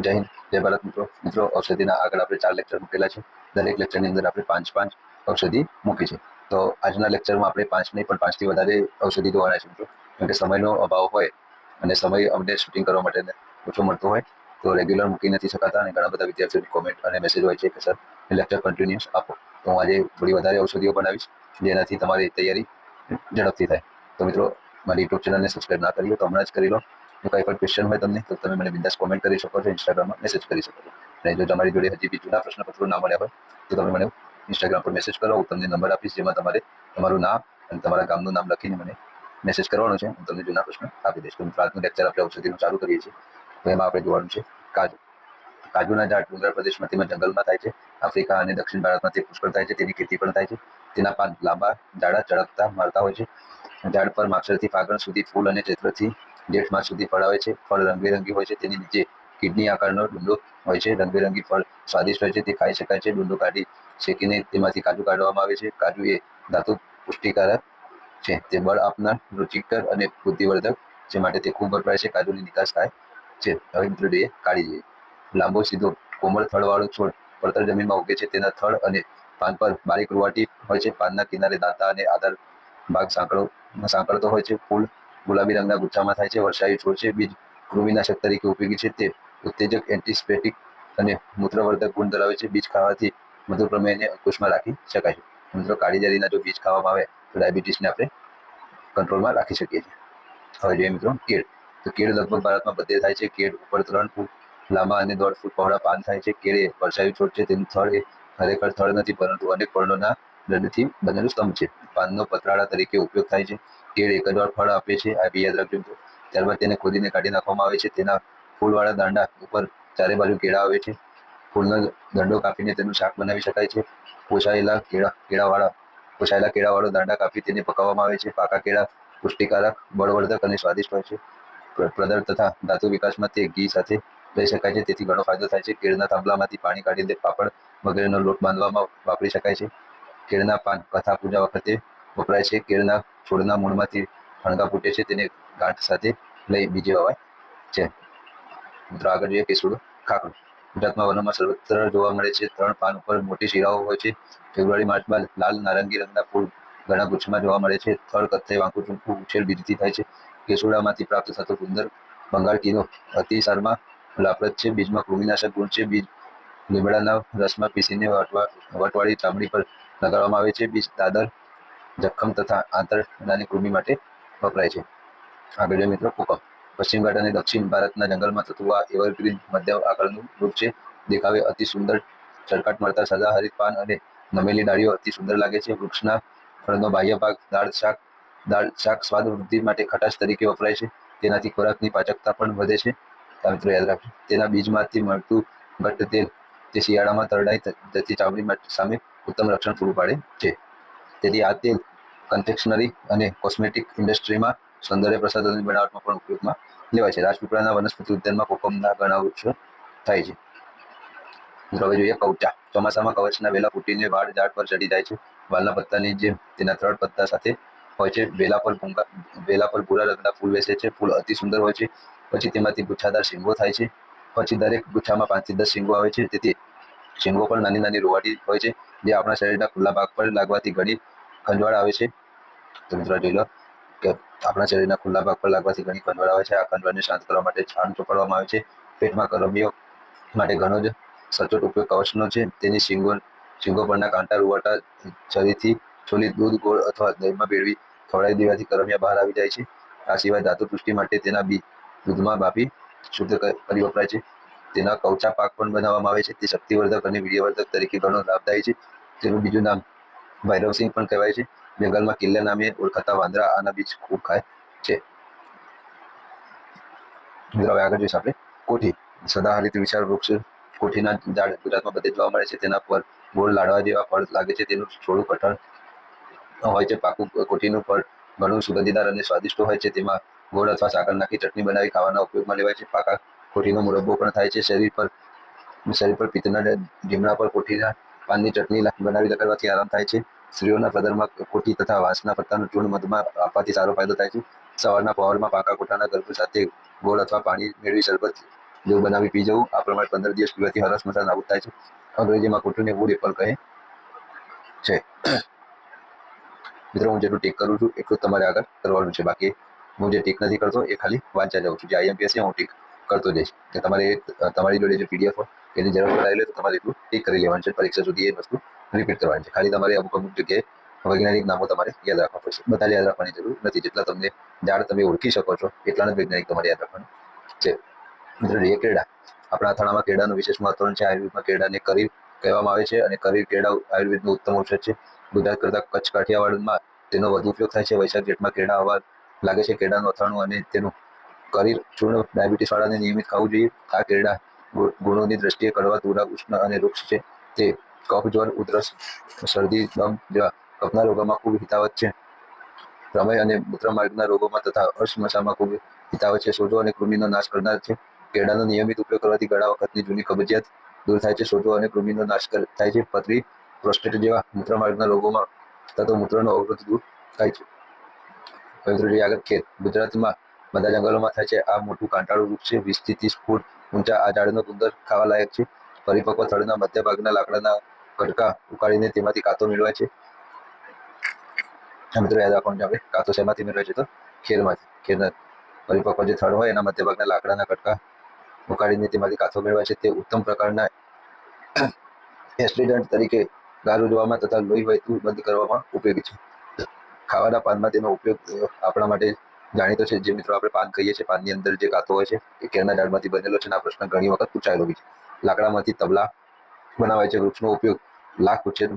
જય હિન્દ. જય ભારત મિત્રો. મિત્રો, ઔષધિના આગળ આપણે ચાર લેક્ચર મૂકેલા છે. દરેક લેક્ચરની અંદર આપણે પાંચ પાંચ ઔષધિ મૂકી છે. તો આજના લેક્ચરમાં આપણે પાંચ નહીં, પણ પાંચથી વધારે ઔષધિ જોવાના છે મિત્રો. કેમ કે સમયનો અભાવ હોય અને સમય અમને શૂટિંગ કરવા માટે ઓછો મળતો હોય, તો રેગ્યુલર મૂકી નથી શકાતા અને ઘણા બધા વિદ્યાર્થીઓની કોમેન્ટ અને મેસેજ હોય છે કે સર લેક્ચર કન્ટિન્યુઅસ આપો. તો હું આજે થોડી વધારે ઔષધિઓ બનાવીશ, જેનાથી તમારી તૈયારી ઝડપથી થાય. તો મિત્રો, મારી યુટ્યુબ ચેનલને સબસ્ક્રાઈબ ના કરી લો, તો હમણાં જ કરી લો. કંઈ પણ ક્વેશ્ચન હોય તમને, તો તમે મને બિંદાસ કોમેન્ટ કરી શકો છો ઇન્સ્ટાગ્રામમાં મેસેજ કરી શકો છો. અને જો તમારી જોડે હજી બી જૂના પ્રશ્નપત્રો ના મળ્યા હોય, તો તમે મને ઇન્સ્ટાગ્રામ પર મેસેજ કરો, હું તમને નંબર આપીશ, જેમાં તમારે તમારું નામ અને તમારા ગામનું નામ લખીને મને મેસેજ કરવાનો છે, હું તમને જૂના પ્રશ્ન આપી દઈશ. તો આજનું લેક્ચર આપણે ઔષધિનું ચાલુ કરીએ છીએ. તો એમાં આપણે જોવાનું છે, કાજુ. કાજુના ઝાડ ડુંગર પ્રદેશમાં તેમજ જંગલમાં થાય છે, આફ્રિકા અને દક્ષિણ ભારતમાં તે પુષ્કળ થાય છે, તેની ખેતી પણ થાય છે. તેના પાન લાંબા જાડા ચળકતા મારતા હોય છે. ઝાડ પર માક્ષરથી ફાગણ સુધી ફૂલ અને ચૈત્રથી જેઠ માસ સુધી ફળ આવે છે. ફળ રંગબેરંગી હોય છે. તેની નીચે કિડની આકારનો ડુંડો હોય છે. રંગબેરંગી ફળ સ્વાદિષ્ટ હોય છે. તે ખાઈ શકાય છે. ડુંડો કાઢી શેકીને તેમાંથી કાજુ કાઢવામાં આવે છે. કાજુ એ ધાતુ પુષ્ટિકારક છે. તે બળ આપનાર રુચિકર અને બુદ્ધિવર્ધક છે. માટે તે ખૂબ વપરાય છે. કાજુની નિકાસ થાય છે. હવે મિત્રો જોઈએ કાઢી જઈએ લાંબો, સીધો, કોમળ થળવાળો છોડ પડતર જમીનમાં ઉગે છે. તેના થળ અને પાન પર બારીક રૂવાટી હોય છે. પાનના કિનારે દાંતા અને આધાર ભાગ સાંકળો, સાંકળતો હોય છે. ફૂલ ગુલાબી રંગના ગુચ્છામાં થાય છે વર્ષાયુ છોડ છે બીજ કૃમિનાશક તરીકે ઉપયોગી છે, તે ઉત્તેજક એન્ટિસ્પેટિક અને મૂત્રવર્ધક ગુણ ધરાવે છે. બીજ ખાવાથી મધુ પ્રમેયને અંકુશમાં રાખી શકાય છે. મિત્રો, કાળી જારીના જો બીજ ખાવામાં આવે, તો ડાયાબિટીસને આપણે કંટ્રોલમાં રાખી શકીએ છીએ. હવે જોઈએ મિત્રો, કેળ. તો કેળ લગભગ ભારતમાં બધે થાય છે. કેળ ઉપર ત્રણ ફૂટ લાંબા અને દોઢ ફૂટ પહોળા પાન થાય છે. કેળ એ વર્ષાયુ છોડ છે તેનું થળ એ ખરેખર થળ નથી, પરંતુ અનેક પર્ણોના દંડથી બનેલું સ્તંભ છે. પાનનો પતરાળા તરીકે ઉપયોગ થાય છે. કેળ એક જ વાર ફળ આપે છે, આ યાદ રાખજો ત્યારબાદ તેને ખોદીને કાઢી નાખવામાં આવે છે. તેના ફૂલવાળા દાંડા ઉપર ચારે બાજુ કેળા આવે છે. ફૂલનો દંડો કાપીને તેનું શાક બનાવી શકાય છે. પોસાયેલા કેળા, કેળાવાળા, પોસાયેલા કેળાવાળો દાંડા કાપી તેને પકાવવામાં આવે છે. પાકા કેળા પુષ્ટિકારક, બળવર્ધક અને સ્વાદિષ્ટ હોય છે. પ્ર- પ્રદર તથા ધાતુ વિકાસમાં તે ઘી સાથે લઈ શકાય છે. તેથી ઘણો ફાયદો થાય છે. કેળના થાંભલામાંથી પાણી કાઢીને પાપડ વગેરેનો લોટ બાંધવામાં વાપરી શકાય છે. કેળના પાન કથા પૂજા વખતે વપરાય છે. કેળના છોડના મૂળમાંથી ફણગા ફૂટે છે. તેને ગાંઠ સાથે લઈ બીજે વવાય છે. મિત્રો આગળ જોઈએ કેસુડો ખાખડો ગુજરાતમાં વનોમાં સર્વત્ર જોવા મળે છે. ત્રણ પાન ઉપર મોટી શિરાઓ હોય છે. ફેબ્રુઆરી માર્ચમાં લાલ નારંગી રંગના ફૂલ ઘણા ગુચ્છમાં જોવા મળે છે. થળ કથ્થઈ, વાંકું ચૂંકુ ઉછેર બીજથી થાય છે. કેસુડામાંથી પ્રાપ્ત થતો સુંદર બંગાળ કીનો અતિસારમાં લાભપ્રદ છે. બીજમાં કૃમિનાશક ગુણ છે. બીજ લીમડાના રસમાં પીસીને વટવા વટવાળી ચામડી પર લગાડવામાં આવે છે. બીજ, દાદર, જખમ તથા આંતરડાની કૃમિ માટે વપરાય છે. આગળ મિત્રો કોકમ. પશ્ચિમ ઘાટ અને દક્ષિણ ભારતના જંગલમાં થતું આ એવરગ્રીન મધ્યમ આકારનું વૃક્ષ છે. દેખાવે અતિ સુંદર ચરકાટ મળતા સદાહરિત પાન અને નમેલી ડાળીઓ અતિ સુંદર લાગે છે. વૃક્ષના ફળનો બાહ્ય ભાગ દાળ શાક દાળ શાક સ્વાદ વૃદ્ધિ માટે ખટાશ તરીકે વપરાય છે. તેનાથી ખોરાકની પાચકતા પણ વધે છે. મિત્રો યાદ રાખજો. તેના બીજમાંથી મળતું ઘટ્ટ તેલ તે શિયાળામાં તરડાઈ જતી ચામડી સામે ઉત્તમ રક્ષણ પૂરું પાડે છે. તેથી આ તેલ કન્ફેક્શનરી અને કોસ્મેટિક ઇન્ડસ્ટ્રીમાં સૌંદર્ય પ્રસાધનની બનાવટમાં પણ ઉપયોગમાં લેવાય છે. રાજપીપળાના વનસ્પતિ ઉદ્યાનમાં કોકમના ઘણા વૃક્ષો થાય છે. હવે જોઈએ કવચા. ચોમાસામાં કવચના વેલા ફૂટીને વાળ ઝાડ પર ચડી જાય છે. વાલના પત્તાની જેમ તેના ત્રણ પત્તા સાથે હોય છે. વેલા પર ભૂંગા વેલા પર ભૂરા રંગના ફૂલ બેસે છે. ફૂલ અતિ સુંદર હોય છે. પછી તેમાંથી ગુચ્છાદાર શીંગો થાય છે. પછી દરેક ગુચ્છામાં પાંચથી દસ શીંગો આવે છે. તેથી શીંગો પણ નાની નાની રોવાટી હોય છે, જે આપણા શરીરના ખુલ્લા ભાગ પર લાગવાથી ઘણી ખંજવાળ આવે છે. તો મિત્રો જોઈ લો કે આપણા શરીરના ખુલ્લા ભાગ પર લાગવાથી ઘણી ખંજવાળ આવે છે. આ ખંજવાળને શાંત કરવા માટે છાણ ચોપડવામાં આવે છે. પેટમાં કરમીઓ માટે ઘણો જ સચોટ ઉપયોગ કવચનો છે. તેની શીંગો શીંગો પરના કાંટા રૂવાટા છરીથી છોલી દૂધ, ગોળ અથવા દહીંમાં ભેળવી ખવડાવી દેવાથી કરમિયા બહાર આવી જાય છે. આ સિવાય ધાતુ પુષ્ટિ માટે તેના બી દૂધમાં બાફી શુદ્ધ કરી વપરાય છે. તેના કવચા પાક પણ બનાવવામાં આવે છે. તે શક્તિવર્ધક અને વીર્યવર્ધક તરીકે ઘણો લાભદાયી છે. તેનું બીજું નામ ભૈરવસિંહ પણ કહેવાય છે. જંગલમાં કિલ્લા નામે ઓળખાતા વાંદરા આના બીજ ખૂબ ખાય છે. આગળ જોઈશું આપણે કોઠી. સદાહરિત વિશાળ વૃક્ષ કોઠીના ઝાડ ગુજરાતમાં બધે જોવા મળે છે. તેના પર ગોળ લાડવા જેવા ફળ લાગે છે. તેનું થોડું કઠણ હોય છે. પાકું કોઠીનું ફળ ઘણું સુગંધીદાર અને સ્વાદિષ્ટ હોય છે. તેમાં ગોળ અથવા સાકર નાખી ચટણી બનાવી ખાવાના ઉપયોગમાં લેવાય છે. પાકા કોઠીનો મુરબ્બો પણ થાય છે શરીર પર. શરીર પર પિત્તના ઢીમણા પર કોઠીના પાનની ચટણી બનાવી લગાડવાથી આરામ થાય છે. સ્ત્રીઓના પ્રદરમાં કોઠી તથા વાસના પત્તાનું ચૂર્ણ મધમાં આપવાથી સારો ફાયદો થાય છે. સવારના પહોરમાં પાકા કોઠાના ગલ્પ સાથે ગોળ અથવા પાણી મેળવી શરબત જેવું બનાવી પી જવું. આ પ્રમાણે પંદર દિવસ પીવાથી હરસ મસા નાબૂદ થાય છે. અંગ્રેજીમાં કોઠીને વુડ એપલ કહે છે. મિત્રો, હું જેટલું ટેક કરું છું એટલું તમારે આગળ કરવાનું છે. બાકી હું જે ટેક નથી કરતો એ ખાલી વાંચા જાઉં છું. જે આઈએમપીએસ છે, હું ટેક કરતો જઈશ કે તમારે તમારી જોડે જે પીડીએફ હોય, એની જરૂર પડાવી લે તો તમારે એટલું ટીક કરી લેવાનું છે. પરીક્ષા સુધી એ વસ્તુ રિપીટ કરવાની છે. ખાલી તમારે અમુક અમુક જગ્યાએ વૈજ્ઞાનિક નામો તમારે યાદ રાખવા પડશે. બધા યાદ રાખવાની જરૂર નથી. જેટલા તમને ઝાડ તમે ઓળખી શકો છો એટલાના વૈજ્ઞાનિક તમારે યાદ રાખવાનું છે. મિત્રો રહીએ કેળા, આપણા અથાણામાં કેળાનું વિશેષ મહત્વ છે. આયુર્વેદમાં કેળાને કરી કહેવામાં આવે છે અને કરી કેળા આયુર્વેદનું ઉત્તમ ઔષધ છે. ગુજરાત કરતાં કચ્છ કાઠિયાવાડમાં તેનો વધુ ઉપયોગ થાય છે. વૈશાખ જેઠમાં કેળા હવા લાગે છે. કેળાનું અથાણું અને તેનું કરી ચૂર્ણ ડાયાબિટીસ વાળાને નિયમિત ખાવું જોઈએ. આ કેળા ગુણોની દ્રષ્ટિએ કડવા તુરા ઉષ્ણ અને વૃક્ષ છે. તે કફ, જ્વર, ઉધરસ, શરદી, દમ જેવા કફના રોગોમાં ખૂબ હિતાવત છે. પ્રમેય અને મૂત્રમાર્ગના રોગોમાં તથા અશ્મશામાં ખૂબ હિતાવત છે. સોજો અને કૃમિનો નાશ કરનાર છે. કેળાનો નિયમિત ઉપયોગ કરવાથી ગળા વખતની જૂની કબજિયાત દૂર થાય છે. સોજો અને કૃમિનો નાશ થાય છે. પથરી, પ્રોસ્ટેટ જેવા મૂત્રમાર્ગના રોગોમાં તથા મૂત્રનો અવરોધ દૂર થાય છે. આગળ ખેત ગુજરાતમાં બધા જંગલોમાં થાય છે. આ મોટું કાંટાળું વૃક્ષ છે. વીસથી ત્રીસ ફૂટ ઊંચા આ ઝાડનો ગુંદર ખાવા લાયક છે. પરિપક્વ થળના મધ્ય ભાગના લાકડાના કટકા ઉકાળીને તેમાંથી કાતો મેળવાય છે. મિત્રો યાદ રાખવાનું છે આપણે. કાતો શેમાંથી મેળવાય છે તો? ખેરમાંથી ખેરના પરિપક્વ જે થળ હોય એના મધ્ય ભાગના લાકડાના કટકા ઉકાળીને તેમાંથી કાથો મેળવાય છે. તે ઉત્તમ પ્રકારના એસ્ટ્રીડન્ટ તરીકે ગારું જોવામાં તથા લોહી વહેતું બંધ કરવામાં ઉપયોગી છે. ખાવાના પાનમાં તેનો ઉપયોગ આપણા માટે જાણીતો છે. જે મિત્રો આપણે પાન કહીએ છીએ, પાનની અંદર જે ગાતો હોય છે, એ કેળના ઝાડમાંથી બનેલો છે અને આ પ્રશ્ન ઘણી વખત પૂછાયેલો છે. લાકડામાંથી તબલા બનાવાય છે. વૃક્ષનો ઉપયોગ લાખ ઉછેર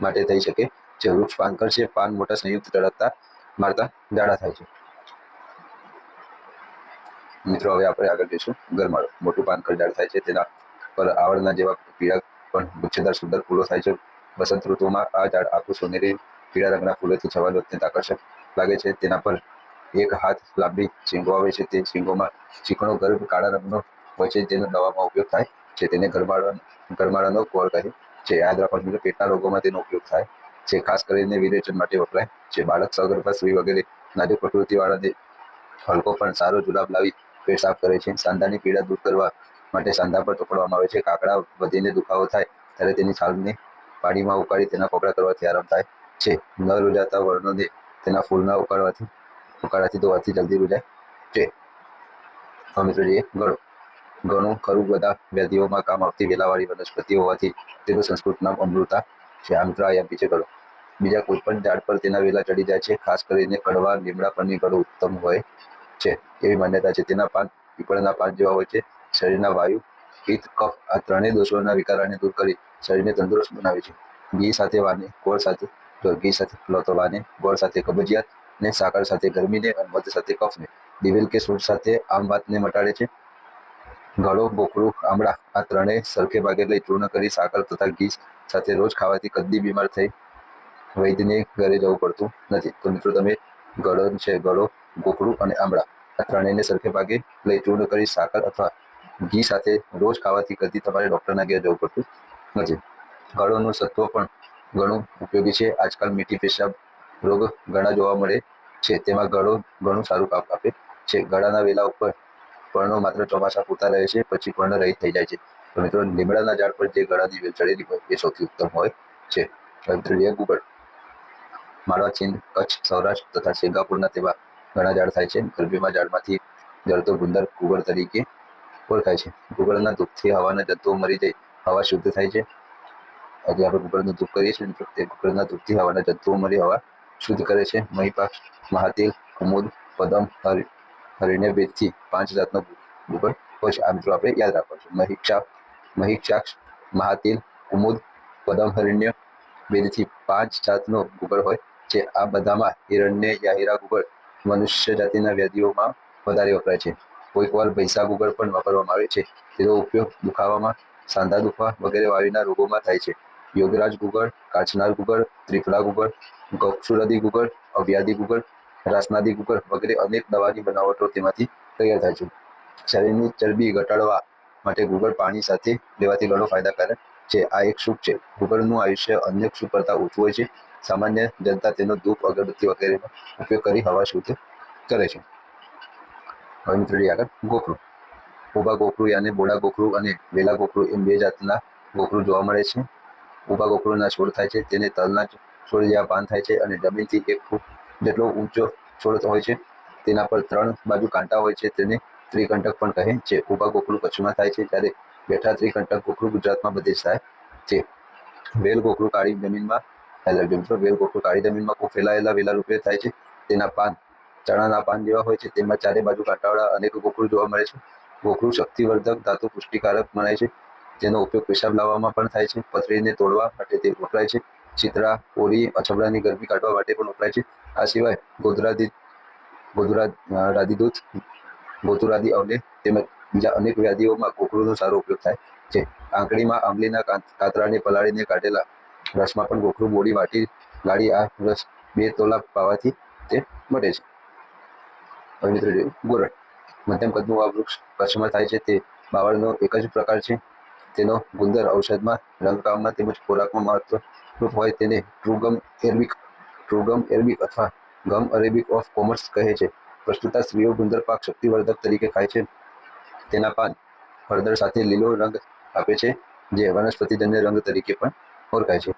માટે થઈ શકે છે. વૃક્ષ પાનકર છે પાન મોટા સંયુક્ત ધડકતા મારતા જાડા થાય છે. મિત્રો, હવે આપણે આગળ જઈશું. ગરમાળો. મોટું પાનખર ઝાડ થાય છે. તેના પર આવળના જેવા પીળા પણ ગુચ્છેદાર સુંદર ફૂલો થાય છે. વસંત ઋતુમાં આ ઝાડ આખું સોનેરી પીળા રંગના ફૂલોથી છવાયેલું અત્યંત આકર્ષક લાગે છે. તેના પર એક હાથ લાંબી શીંગો આવે છે, તે શીંગોમાં ચીકણો ગર્ભ કાળા રંગનો હોય છે, જેનો દવામાં ઉપયોગ થાય છે, તેને ગરમાળા ગરમાળાનો કોળ કહે છે. યાદ રાખવાનું પેટના રોગોમાં તેનો ઉપયોગ થાય છે. ખાસ કરીને વિરેચન માટે વપરાય છે. બાળક સગર્ભા સ્ત્રી વગેરે નાજુક પ્રકૃતિવાળાને હલકો પણ સારો જુલાબ લાવી પેટ સાફ કરે છે. સાંધાની પીડા દૂર કરવા માટે સાંધા પર ચોપડવામાં આવે છે. કાકડા વધીને દુખાવો થાય ત્યારે તેની છાલને પાણીમાં ઉકાળી તેના કોકડા કરવાથી આરામ થાય છે. ન રૂજાતા વર્ણોને તેના ફૂલના ઉકાળવાથી ઉકાળાથી ધોવાથી જલ્દી રૂજાય છે. હવે મિત્રો, જોઈએ. ગળો ઘણું ખરું બધા વ્યાધિઓમાં કામ આવતી વેલાવાળી વનસ્પતિ હોવાથી તેનું સંસ્કૃત નામ અમૃતા છે. આ મિત્રો અહીંયા પીછે ગળો બીજા કોઈ પણ ઝાડ પર તેના વેલા ચડી જાય છે, ખાસ કરીને કડવા, લીમડા પરની ગળો ઉત્તમ હોય છે. એવી માન્યતા છે. તેના પાન પીપળના પાન જેવા હોય છે. શરીરના વાયુ પિત્ત કફ, આ ત્રણેય દોષોના વિકારાને દૂર કરી શરીરને તંદુરસ્ત બનાવે છે. ઘી સાથે વાને, ગોળ સાથે ઘી સાથે લોતો વાને, ગોળ સાથે કબજિયાત ને સાકર સાથે ગરમીને અને મધ સાથે કફને. દિવેલ કે સૂટ સાથે આમ વાતને મટાડે છે. ગળો, બોકડું, આમળા આ ત્રણેય સરખે ભાગે લઈ ચૂર્ણ કરી સાકર તથા ઘી સાથે રોજ ખાવાથી કદી બીમાર થઈ વૈદ્યને ઘરે જવું પડતું નથી. તો મિત્રો તમે ગળો છે ગળો ગોકળું અને આમળા આ ત્રણેયને સરખે ભાગે લઈ ચૂર્ણ કરી સાકર અથવા ઘી સાથે રોજ ખાવાથી કદી તમારે ડૉક્ટરના ઘેર જવું પડતું નથી. ગળોનું સત્વ પણ ઘણું ઉપયોગી છે. આજકાલ મીઠી પેશાબ રોગ ઘણા જોવા મળે છે. તેમાં ગળો ઘણું સારું કામ આપે છે. ગળાના વેલા ઉપર પર્ણો માત્ર ચોમાસા પૂરતા રહે છે, પછી પર્ણ રહિત થઈ જાય છે. તો મિત્રો, લીમડાના ઝાડ પર જે ગળાની વેલ ચડેલી હોય, એ સૌથી ઉત્તમ હોય છે. મિત્રો ગુગળ માળવા ચીન, કચ્છ, સૌરાષ્ટ્ર તથા સિંગાપુરના તેવા ઘણા ઝાડ થાય છે. ગરમીમાં ઝાડમાંથી જળતો ગુંદર ગુગળ તરીકે ઓળખાય છે. ગુગળના ધૂપથી હવાના જંતુઓ મરી જાય, હવા શુદ્ધ થાય છે. આજે આપણે ગુગળનું ધૂપ કરીએ છીએ મિત્રો. તે ગુગળના ધૂપથી હવાના જંતુઓ મરી, હવા શુદ્ધ કરે છે. મહીપાક મહાતેલ, કુમુદ, પદમ, હરિ, હરિને બેદથી પાંચ જાતનો ગુગળ હોય છે. આ મિત્રો આપણે યાદ રાખવાનું છે. મહિક્ષાપ મહિક્ષાક્ષ, મહાતેલ, કુમુદ, પદમ, હરિણ્ય બેદથી પાંચ જાતનો ગોબર હોય છે. આ બધામાં હિરણ્ય યા હીરા ગુગળ મનુષ્ય જાતિના વ્યાધિઓમાં વધારે વપરાય છે. કોઈક વાર ભૈસા ગોબર પણ વાપરવામાં આવે છે. તેનો ઉપયોગ દુખાવામાં, સાંધા દુખવા વગેરે વાયુના રોગોમાં થાય છે. યોગરાજ ગુગળ કાચનાર ગુગળ ત્રિફળા ગુગળ ગૌક્ષુરદી ગુગળ અવ્યાદી ગુગળ રાસનાદી ગુગળ વગેરે અનેક દવાની બનાવટો તેમાંથી તૈયાર થાય છે. શરીરની ચરબી ઘટાડવા માટે ગુગળ પાણી સાથે લેવાથી ઘણો ફાયદાકારક છે. આ એક સુખ છે. ગુગળનું આયુષ્ય અન્ય સુખ કરતાં ઓછું હોય છે. સામાન્ય જનતા તેનો ધૂપ અગરબત્તી વગેરેનો ઉપયોગ કરી હવા શુદ્ધ કરે છે. હવે મિત્રો આગળ ગોખરું. ઊભા ગોખરું યાને બોડા ગોખરું અને વેલા ગોખરું એમ બે જાતના ગોખરું જોવા મળે છે. ઊભા ગોકળોના છોડ થાય છે, તેને તલના છોડ જેવા પાન થાય છે અને જમીનથી એક ફૂટ જેટલો ઊંચો છોડ હોય છે. તેના પર ત્રણ બાજુ કાંટા હોય છે, તેને ત્રિકંટક પણ કહે છે. ઊભા ગોકળું કચ્છમાં થાય છે, જ્યારે બેઠા ત્રિકંટક ગોખરું ગુજરાતમાં બધે થાય છે. વેલ ગોખરું કાળી જમીનમાં વેલ ગોકળું કાળી જમીનમાં ફેલાયેલા વેલા રૂપે થાય છે. તેના પાન, ચણાના પાન જેવા હોય છે. તેમાં ચારે બાજુ કાંટાવાળા અનેક ગોખરું જોવા મળે છે. ગોખરું શક્તિવર્ધક ધાતુ પુષ્ટિકારક મનાય છે. તેનો ઉપયોગ પેશાબ લાવવામાં પણ થાય છે. પથરીને તોડવા માટે તે વપરાય છે. ચિત્રા, ઓરી અછબડાની ગરમી કાઢવા માટે પણ વપરાય છે. આ સિવાય ગોધરાદી, ગોધુરા રાદીદૂત ગોતુરાદી અવલે તેમજ બીજા અનેક વ્યાધિઓમાં ગોખરોનો સારો ઉપયોગ થાય છે. આંકડીમાં આંબલીના કાતરાને પલાળીને કાઢેલા રસમાં પણ ગોખરું બોડી વાટી, ગાળી આ રસ બે તોલા પાવાથી તે મટે છે. હવે મિત્રો મધ્યમ કદનું આ વૃક્ષ કચ્છમાં થાય છે. તે બાવળનો એક જ પ્રકાર છે. તેનો ગુંદર ઔષધમાં રંગકામમાં તેમજ ખોરાકમાં મહત્વરૂપ હોય તેને ટ્રુગમ એરબિક ટ્રુગમ એરબિક અથવા ગમ અરેબિક ઓફ કોમર્સ કહે છે. પ્રસ્તુતા સ્ત્રીઓ ગુંદર પાક શક્તિવર્ધક તરીકે ખાય છે. તેના પાન હળદર સાથે લીલો રંગ આપે છે, જે વનસ્પતિજન્ય રંગ તરીકે પણ ઓળખાય છે.